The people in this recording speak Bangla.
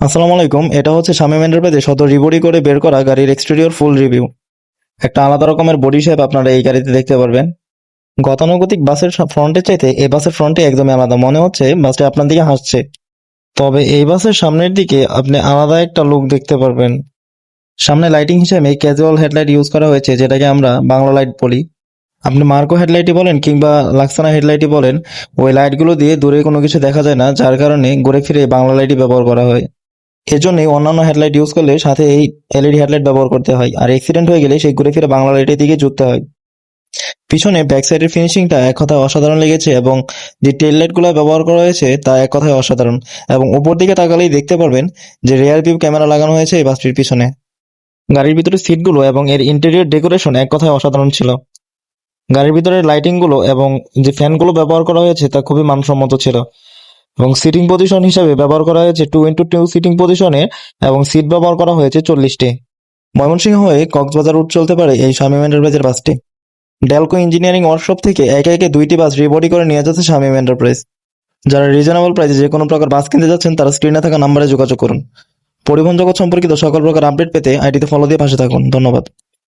আসসালামু আলাইকুম, এটা হচ্ছে শামীম এন্টারপ্রাইজে শত রিবডি করে বের করা গাড়ির এক্সটেরিয়র ফুল রিভিউ। একটা আলাদা রকমের বডি শেপ আপনারা এই গাড়িতে দেখতে পারবেন। গতানুগতিক বাসের ফ্রন্টের চাইতে এই বাসের ফ্রন্টে একদমই আলাদা মনে হচ্ছে, বাসটি আপনার দিকে হাসছে। তবে এই বাসের সামনের দিকে আপনি আলাদা একটা লুক দেখতে পারবেন। সামনে লাইটিং হিসেবে ক্যাজুয়াল হেডলাইট ইউজ করা হয়েছে, যেটাকে আমরা বাংলা লাইট বলি। আপনি মার্কো হেডলাইটই বলেন কিংবা লাক্সানা হেডলাইটই বলেন, ওই লাইটগুলো দিয়ে দূরে কোনো কিছু দেখা যায় না, যার কারণে ঘুরে ফিরে বাংলা লাইটই ব্যবহার করা হয়। এজন্যই অন্যান্য হেডলাইট ইউজ করলে সাথে এই এলইডি হেডলাইট ব্যবহার করতে হয়। আর অ্যাক্সিডেন্ট হয়ে গেলে সেই ঘুরে ফিরে বাংলা লাইটের দিকে জুততে হয়। পিছনে ব্যাক সাইডের ফিনিশিংটা এক কথায় অসাধারণ লেগেছে এবং যে টেল লাইটগুলো ব্যবহার করা হয়েছে তা এক কথায় অসাধারণ। এবং উপর দিকে তাকালেই দেখতে পারবেন যে রেয়ার ভিউ ক্যামেরা লাগানো হয়েছে এই বাসটির পিছনে। গাড়ির ভিতরে সিটগুলো এবং এর ইন্টেরিয়র ডেকোরেশন এক কথায় অসাধারণ ছিল। গাড়ির ভিতরে লাইটিংগুলো এবং যে ফ্যানগুলো ব্যবহার করা হয়েছে তা খুবই মানসম্মত ছিল। এবং সিটিং পজিশন হিসাবে ব্যবহার করা হয়েছে টু ইন্টু টু সিটিং পজিশনে এবং সিট ব্যবহার করা হয়েছে চল্লিশটি। ময়মনসিংহ হয়ে কক্সবাজার রুট চলতে পারে এই শামীম এন্টারপ্রাইজের বাসটি। ডেলকো ইঞ্জিনিয়ারিং ওয়ার্কশপ থেকে একে একে দুইটি বাস রিবডি করে নিয়ে যাচ্ছে শামীম এন্টারপ্রাইজ যারা রিজনেবল প্রাইসে যে কোনো প্রকার বাস কিনতে যাচ্ছেন, তারা স্ক্রিনে থাকা নাম্বারে যোগাযোগ করুন। পরিবহন জগৎ সম্পর্কিত সকল প্রকার আপডেট পেতে আইডিতে ফলো দিয়ে পাশে থাকুন। ধন্যবাদ।